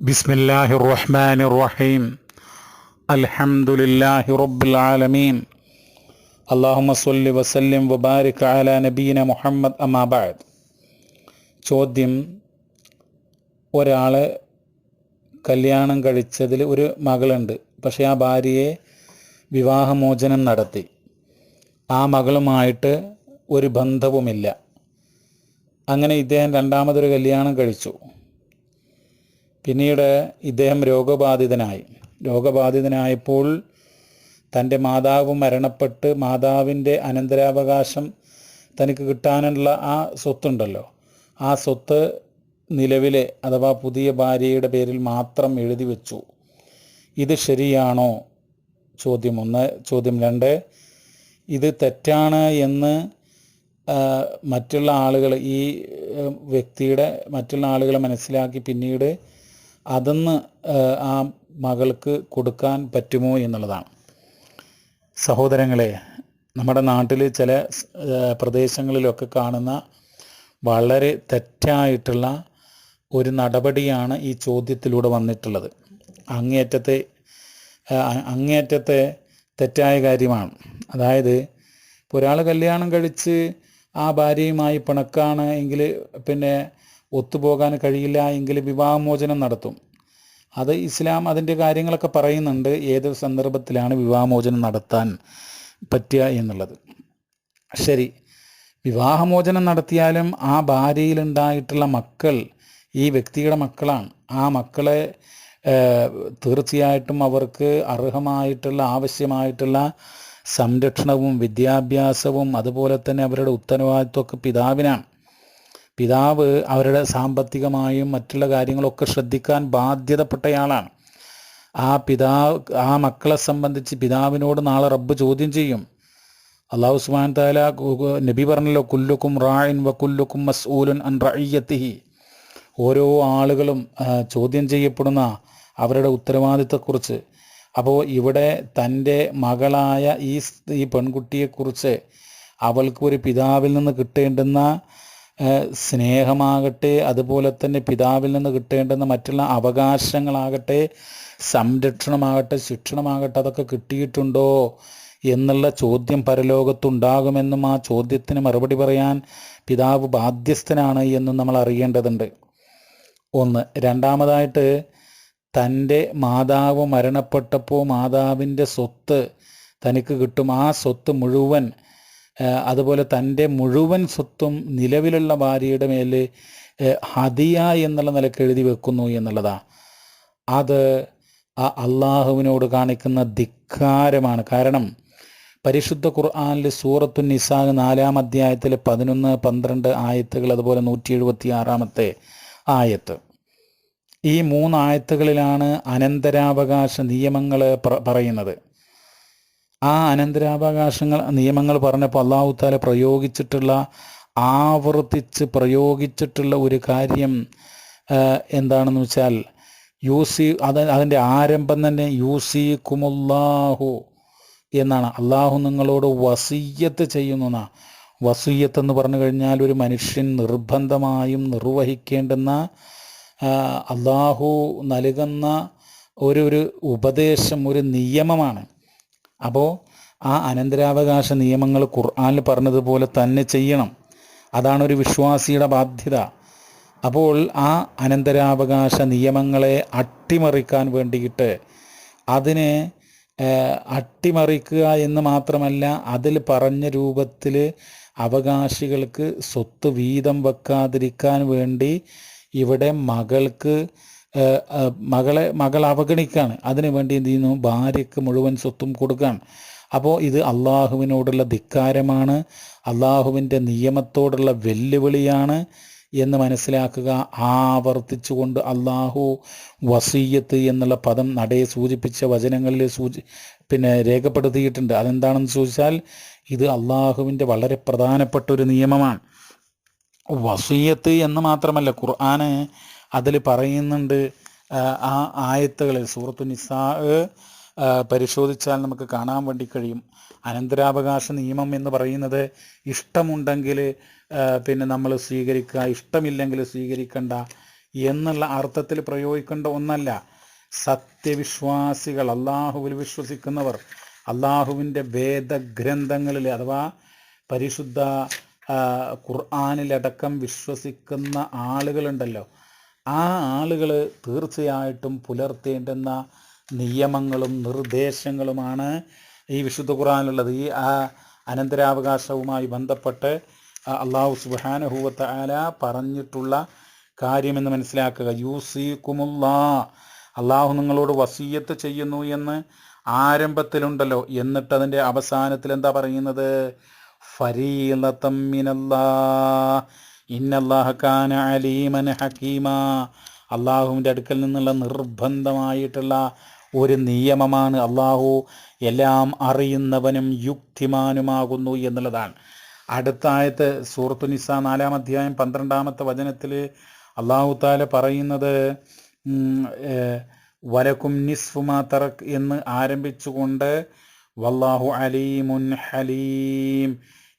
ബിസ്മില്ലാഹി റഹ്മാൻ റഹീം അൽഹംദുലില്ലാഹി റബ്ബിൽ ആലമീൻ അള്ളാഹുമ സല്ലി വസല്ലിം വബാരിക് അല നബീന മുഹമ്മദ് അമാബാദ് ചോദ്യം ഒരാളെ കല്യാണം കഴിച്ചതിൽ ഒരു മകളുണ്ട് പക്ഷേ ആ ഭാര്യയെ വിവാഹമോചനം നടത്തി. ആ മകളുമായിട്ട് ഒരു ബന്ധവുമില്ല. അങ്ങനെ ഇദ്ദേഹം രണ്ടാമതൊരു കല്യാണം കഴിച്ചു. പിന്നീട് ഇദ്ദേഹം രോഗബാധിതനായി. രോഗബാധിതനായപ്പോൾ തന്റെ മാതാവ് മരണപ്പെട്ട് മാതാവിന്റെ അനന്തരാവകാശം തനിക്ക് കിട്ടാനുള്ള ആ സ്വത്തുണ്ടല്ലോ. ആ സ്വത്ത് നിലവിലെ അഥവാ പുതിയ ഭാര്യയുടെ പേരിൽ മാത്രം എഴുതി വെച്ചു. ഇത് ശരിയാണോ? ചോദ്യം ഒന്ന്. ചോദ്യം രണ്ട്. ഇത് തെറ്റാണ് എന്ന് മറ്റുള്ള ആളുകൾ ഈ വ്യക്തിയുടെ മറ്റുള്ള ആളുകളെ മനസ്സിലാക്കി പിന്നീട് അതൊന്ന് ആ മകൾക്ക് കൊടുക്കാൻ പറ്റുമോ എന്നുള്ളതാണ്. സഹോദരങ്ങളെ നമ്മുടെ നാട്ടിൽ ചില പ്രദേശങ്ങളിലൊക്കെ കാണുന്ന വളരെ തെറ്റായിട്ടുള്ള ഒരു നടപടിയാണ് ഈ ചോദ്യത്തിലൂടെ വന്നിട്ടുള്ളത്. അങ്ങേയറ്റത്തെ അങ്ങേയറ്റത്തെ തെറ്റായ കാര്യമാണ്. അതായത് ഇപ്പോൾ ഒരാൾ കല്യാണം കഴിച്ച് ആ ഭാര്യയുമായി പിണക്കാണ് എങ്കിൽ പിന്നെ ഒത്തുപോകാൻ കഴിയില്ല എങ്കിൽ വിവാഹമോചനം നടത്തും. അത് ഇസ്ലാം അതിന്റെ കാര്യങ്ങളൊക്കെ പറയുന്നുണ്ട് ഏത് സന്ദർഭത്തിലാണ് വിവാഹമോചനം നടത്താൻ പറ്റുക എന്നുള്ളത്. ശരി വിവാഹമോചനം നടത്തിയാലും ആ ഭാര്യയിലുണ്ടായിട്ടുള്ള മക്കൾ ഈ വ്യക്തിയുടെ മക്കളാണ്. ആ മക്കളെ തീർച്ചയായിട്ടും അവർക്ക് അർഹമായിട്ടുള്ള ആവശ്യമായിട്ടുള്ള സംരക്ഷണവും വിദ്യാഭ്യാസവും അതുപോലെ തന്നെ അവരുടെ ഉത്തരവാദിത്വമൊക്കെ പിതാവിനാണ്. പിതാവ് അവരുടെ സാമ്പത്തികമായും മറ്റുള്ള കാര്യങ്ങളൊക്കെ ശ്രദ്ധിക്കാൻ ബാധ്യതപ്പെട്ടയാളാണ്. ആ പിതാവ് ആ മക്കളെ സംബന്ധിച്ച് പിതാവിനോട് നാളെ റബ്ബ് ചോദ്യം ചെയ്യും. അള്ളാഹു സുബാൻ താല നബി പറഞ്ഞല്ലോ കുല്ലുക്കും റായിൻ വ കുല്ലുക്കും മസ്ഊലുൻ അൻ റയ്യത്തിഹി ഓരോ ആളുകളും ചോദ്യം ചെയ്യപ്പെടുന്ന അവരുടെ ഉത്തരവാദിത്തത്തെക്കുറിച്ച് അപ്പോൾ ഇവിടെ തന്റെ മകളായ ഈ ഈ പെൺകുട്ടിയെക്കുറിച്ച് അവൾക്ക് ഒരു പിതാവിൽ നിന്ന് കിട്ടേണ്ടുന്ന സ്നേഹമാകട്ടെ അതുപോലെ തന്നെ പിതാവിൽ നിന്ന് കിട്ടേണ്ടുന്ന മറ്റുള്ള അവകാശങ്ങളാകട്ടെ സംരക്ഷണമാകട്ടെ ശിക്ഷണമാകട്ടെ അതൊക്കെ കിട്ടിയിട്ടുണ്ടോ എന്നുള്ള ചോദ്യം പരലോകത്തുണ്ടാകുമെന്നും ആ ചോദ്യത്തിന് മറുപടി പറയാൻ പിതാവ് ബാധ്യസ്ഥനാണ് എന്നും നമ്മൾ അറിയേണ്ടതുണ്ട്. ഒന്ന് രണ്ടാമതായിട്ട് തന്റെ മാതാവ് മരണപ്പെട്ടപ്പോൾ മാതാവിന്റെ സ്വത്ത് തനിക്ക് കിട്ടും. ആ സ്വത്ത് മുഴുവൻ അതുപോലെ തന്റെ മുഴുവൻ സ്വത്തും നിലവിലുള്ള ഭാര്യയുടെ മേൽ ഹദിയ എന്നുള്ള നിലയ്ക്ക് എഴുതി വെക്കുന്നു എന്നുള്ളതാ. അത് ആ അള്ളാഹുവിനോട് കാണിക്കുന്ന ധിക്കാരമാണ്. കാരണം പരിശുദ്ധ ഖുർആാനിൽ സൂറത്തു നിസാഖ് നാലാം അധ്യായത്തിൽ പതിനൊന്ന് പന്ത്രണ്ട് ആയത്തുകൾ അതുപോലെ നൂറ്റി എഴുപത്തി ആറാമത്തെ ആയത്ത്. ഈ മൂന്ന് ആയത്തുകളിലാണ് അനന്തരാവകാശ നിയമങ്ങൾ പറയുന്നത്. ആ അനന്തരാവകാശങ്ങൾ നിയമങ്ങൾ പറഞ്ഞപ്പോൾ അള്ളാഹു താല പ്രയോഗിച്ചിട്ടുള്ള ആവർത്തിച്ച് പ്രയോഗിച്ചിട്ടുള്ള ഒരു കാര്യം എന്താണെന്ന് വെച്ചാൽ യൂസി അത് അതിന്റെ ആരംഭം തന്നെ യൂസി കുമുല്ലാഹു എന്നാണ്. അള്ളാഹു നിങ്ങളോട് വസീയത്ത് ചെയ്യുന്ന വസീയത്ത് എന്ന് പറഞ്ഞു കഴിഞ്ഞാൽ ഒരു മനുഷ്യൻ നിർബന്ധമായും നിർവഹിക്കേണ്ടുന്ന അള്ളാഹു നൽകുന്ന ഒരു ഒരു ഉപദേശം ഒരു നിയമമാണ്. അപ്പോൾ ആ അനന്തരാവകാശ നിയമങ്ങൾ ഖുർആാനിൽ പറഞ്ഞതുപോലെ തന്നെ ചെയ്യണം. അതാണ് ഒരു വിശ്വാസിയുടെ ബാധ്യത. അപ്പോൾ ആ അനന്തരാവകാശ നിയമങ്ങളെ അട്ടിമറിക്കാൻ വേണ്ടിയിട്ട് അതിനെ അട്ടിമറിക്കുക എന്ന് മാത്രമല്ല അതിൽ പറഞ്ഞ രൂപത്തിൽ അവകാശികൾക്ക് സ്വത്ത് വീതം വെക്കാതിരിക്കാൻ വേണ്ടി ഇവിടെ മകൾക്ക് മകളെ മകൾ അവഗണിക്കുകയാണ് അതിനു വേണ്ടി എന്ത് ചെയ്യുന്നു? ഭാര്യയ്ക്ക് മുഴുവൻ സ്വത്തും കൊടുക്കുകയാണ്. അപ്പോൾ ഇത് അള്ളാഹുവിനോടുള്ള ധിക്കാരമാണ്. അള്ളാഹുവിന്റെ നിയമത്തോടുള്ള വെല്ലുവിളിയാണ് എന്ന് മനസ്സിലാക്കുക ആവർത്തിച്ചുകൊണ്ട് അള്ളാഹു വസീയത്ത് എന്നുള്ള പദം നടയെ സൂചിപ്പിച്ച വചനങ്ങളിൽ സൂചി പിന്നെ രേഖപ്പെടുത്തിയിട്ടുണ്ട്. അതെന്താണെന്ന് ചോദിച്ചാൽ ഇത് അള്ളാഹുവിന്റെ വളരെ പ്രധാനപ്പെട്ട ഒരു നിയമമാണ്. വസീയത്ത് എന്ന് മാത്രമല്ല ഖുർആന് അതിൽ പറയുന്നുണ്ട് ആ, ആയത്തുകളിൽ സൂറത്തു നിസാ പരിശോധിച്ചാൽ നമുക്ക് കാണാൻ വേണ്ടി കഴിയും. അനന്തരാവകാശ നിയമം എന്ന് പറയുന്നത് ഇഷ്ടമുണ്ടെങ്കിൽ പിന്നെ നമ്മൾ സ്വീകരിക്കുക ഇഷ്ടമില്ലെങ്കിൽ സ്വീകരിക്കണ്ട എന്നുള്ള അർത്ഥത്തിൽ പ്രയോഗിക്കേണ്ട ഒന്നല്ല. സത്യവിശ്വാസികൾ അള്ളാഹുവിൽ വിശ്വസിക്കുന്നവർ അള്ളാഹുവിന്റെ വേദഗ്രന്ഥങ്ങളിൽ അഥവാ പരിശുദ്ധ ഖുർആാനിലടക്കം വിശ്വസിക്കുന്ന ആളുകളുണ്ടല്ലോ. ആ ആളുകൾ തീർച്ചയായിട്ടും പുലർത്തേണ്ടുന്ന നിയമങ്ങളും നിർദ്ദേശങ്ങളുമാണ് ഈ വിശുദ്ധ ഖുറാനുള്ളത് ഈ ആ അനന്തരാവകാശവുമായി ബന്ധപ്പെട്ട് അള്ളാഹു സുബാനഹൂവത്ത ആല പറഞ്ഞിട്ടുള്ള കാര്യമെന്ന് മനസ്സിലാക്കുക. യൂസീക്കുമുല്ലാ അള്ളാഹു നിങ്ങളോട് വസീയത്ത് ചെയ്യുന്നു എന്ന് ആരംഭത്തിലുണ്ടല്ലോ. എന്നിട്ട് അതിന്റെ അവസാനത്തിൽ എന്താ പറയുന്നത് ഫരീലത്തം മിനല്ലാ ഇന്നല്ലാഹ കാന അലീമൻ ഹക്കീമ. അള്ളാഹുവിന്റെ അടുക്കൽ നിന്നുള്ള നിർബന്ധമായിട്ടുള്ള ഒരു നിയമമാണ് അള്ളാഹു എല്ലാം അറിയുന്നവനും യുക്തിമാനുമാകുന്നു എന്നുള്ളതാണ്. അടുത്ത ആയത്ത് സൂറത്തു നിസ നാലാം അധ്യായം പന്ത്രണ്ടാമത്തെ വചനത്തിൽ അള്ളാഹു താല പറയുന്നത് വലക്കും നിസ്ഫുമാ തറക് എന്ന് ആരംഭിച്ചുകൊണ്ട് വല്ലാഹു അലീമുൻ ഹലീം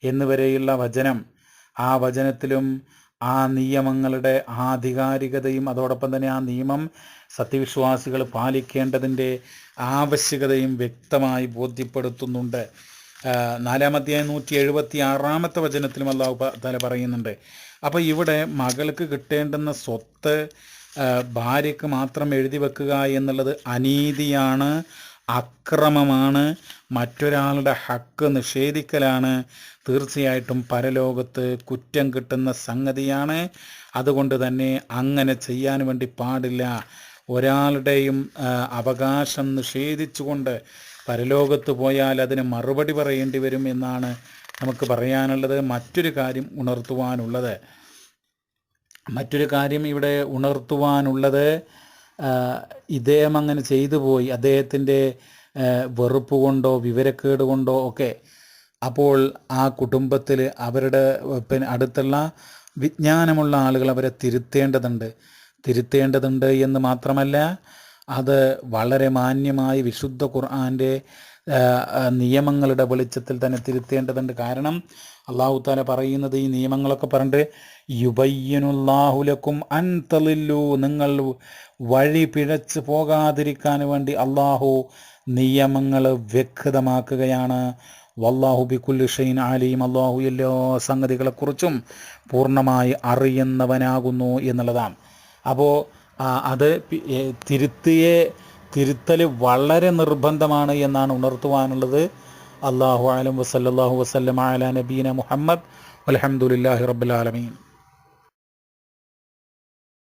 എന്നുവരെയുള്ള വചനം ആ വചനത്തിലും ആ നിയമങ്ങളുടെ ആധികാരികതയും അതോടൊപ്പം തന്നെ ആ നിയമം സത്യവിശ്വാസികൾ പാലിക്കേണ്ടതിന്റെ ആവശ്യകതയും വ്യക്തമായി ബോധ്യപ്പെടുത്തുന്നുണ്ട്. നാലാമത്തെ നൂറ്റി എഴുപത്തി ആറാമത്തെ വചനത്തിലും പ- തല പറയുന്നുണ്ട്. അപ്പോൾ ഇവിടെ മകൾക്ക് കിട്ടേണ്ടുന്ന സ്വത്ത് ഭാര്യയ്ക്ക് മാത്രം എഴുതി വെക്കുക എന്നുള്ളത് അനീതിയാണ്. അക്രമമാണ്. മറ്റൊരാളുടെ ഹക്ക് നിഷേധിക്കലാണ്. തീർച്ചയായിട്ടും പരലോകത്ത് കുറ്റം കിട്ടുന്ന സംഗതിയാണ്. അതുകൊണ്ട് തന്നെ അങ്ങനെ ചെയ്യാൻ വേണ്ടി പാടില്ല. ഒരാളുടെയും അവകാശം നിഷേധിച്ചുകൊണ്ട് പരലോകത്ത് പോയാൽ അതിന് മറുപടി പറയേണ്ടി വരും എന്നാണ് നമുക്ക് പറയാനുള്ളത്. മറ്റൊരു കാര്യം ഉണർത്തുവാനുള്ളത്. മറ്റൊരു കാര്യം ഇവിടെ ഉണർത്തുവാനുള്ളത്. ഇദ്ദേഹം അങ്ങനെ ചെയ്തു പോയി. അദ്ദേഹത്തിന്റെ വെറുപ്പ് കൊണ്ടോ വിവരക്കേട് കൊണ്ടോ ഒക്കെ അപ്പോൾ ആ കുടുംബത്തിൽ അവരുടെ പിന്നെ അടുത്തുള്ള വിജ്ഞാനമുള്ള ആളുകൾ അവരെ തിരുത്തേണ്ടതുണ്ട്. തിരുത്തേണ്ടതുണ്ട് എന്ന് മാത്രമല്ല അത് വളരെ മാന്യമായി വിശുദ്ധ ഖുർആന്റെ നിയമങ്ങളുടെ വെളിച്ചത്തിൽ തന്നെ തിരുത്തേണ്ടതുണ്ട്. കാരണം അള്ളാഹു താല പറയുന്നത് ഈ നിയമങ്ങളൊക്കെ പറഞ്ഞിട്ട് യുബയ്യനുല്ലാഹുലക്കും അൻതലില്ലു നിങ്ങൾ വഴി പിഴച്ച് പോകാതിരിക്കാൻ വേണ്ടി അള്ളാഹു നിയമങ്ങൾ വ്യക്തമാക്കുകയാണ്. വല്ലാഹു ബിക്കുല്ലുഷൈൻ ആലിയും അള്ളാഹു എല്ലാ സംഗതികളെക്കുറിച്ചും പൂർണമായി അറിയുന്നവനാകുന്നു എന്നുള്ളതാണ്. അപ്പോൾ അത് തിരുത്തിയെ തിരുത്തൽ വളരെ നിർബന്ധമാണ് എന്നാണ് ഉണർത്തുവാനുള്ളത്. അള്ളാഹു ആലം വസല്ലാഹു വസ്ലം അല നബീന മുഹമ്മദ്. അലഹമുല്ലാഹി റബ്ബുലാലമീൻ